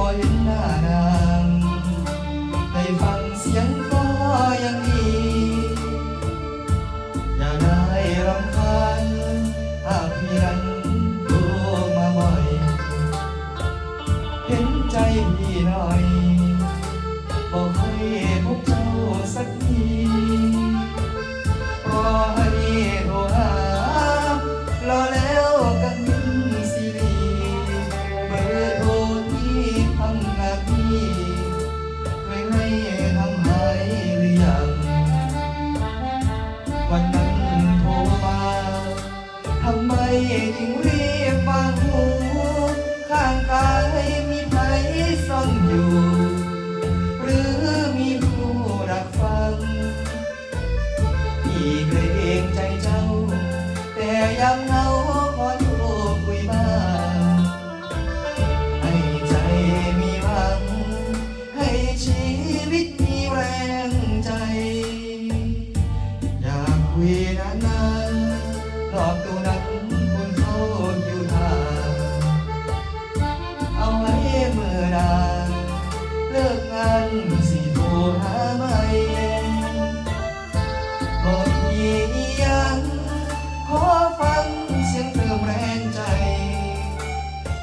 บ่เห็นหน้านางได้ฟังเสียงก็ยังดี อย่าได้รำคาญหากพี่รั้นโทรมาบ่อย เห็นใจพี่หน่อยำไมจึงรีบวางหูข้างกายมีใครซ่อนอยู่ หรือมีผู้รักฟังพี่เกรงใจเจ้า แต่ยามเหงาขอโทรคุยบ้างให้ใจมีหวัง ให้ชีวิตมีแรงใจ อยากคุยนานๆรอบตัวนั้น ยัง ขอฟังเสียงเติมแรงใจ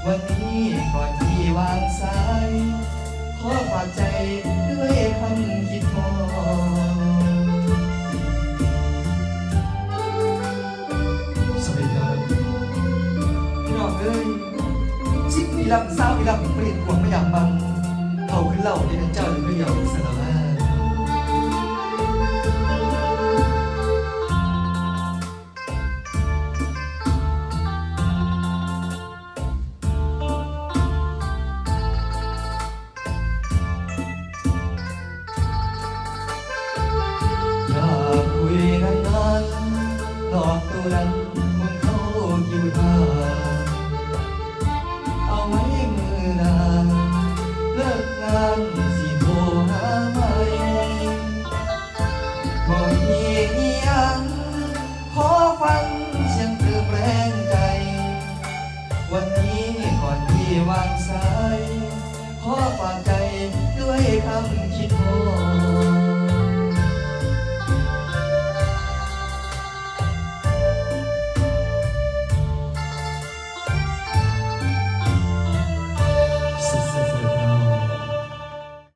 วันนี้ก่อนที่วางสาย ขอฝากใจด้วยคำคิดพอสวัสดีครับน้องเอ้ยชิคมีลำสาวมีลำเปลี่ยนกวงไม่อยากบังเขาขึ้นเหล่าในเจ้าหรือไม่ยอมสารภาพ อกตัวนั้นคนเขาอยู่ทางเอาไว้มือนางเลิกงานสิโทรหาไม่บอกมียังขอฟังเสียงเติมแรงใจ วันนี้ก่อนที่วางสายขอฝากใจด้วยคำคิดพอ